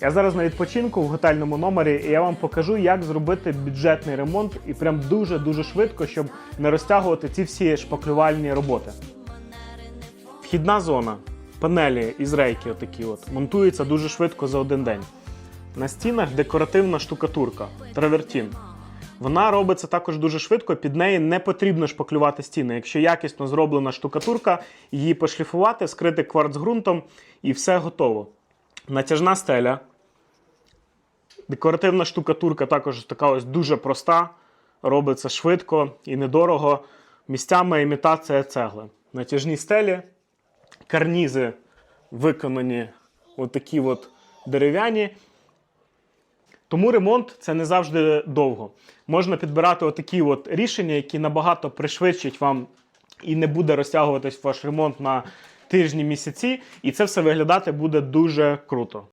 Я зараз на відпочинку в готельному номері, і я вам покажу, як зробити бюджетний ремонт і прям дуже-дуже швидко, щоб не розтягувати ці всі шпаклювальні роботи. Вхідна зона, панелі із рейки, отакі от, монтується дуже швидко за один день. На стінах декоративна штукатурка, травертін. Вона робиться також дуже швидко, під неї не потрібно шпаклювати стіни. Якщо якісно зроблена штукатурка, її пошліфувати, скрити кварцґрунтом і все готово. Натяжна стеля. Декоративна штукатурка також така ось дуже проста. Робиться швидко і недорого. Місцями імітація цегли. Натяжні стелі, карнізи виконані отакі от дерев'яні. Тому ремонт це не завжди довго. Можна підбирати отакі от рішення, які набагато пришвидшать вам і не буде розтягуватись ваш ремонт на тижні, місяці, і це все виглядати буде дуже круто.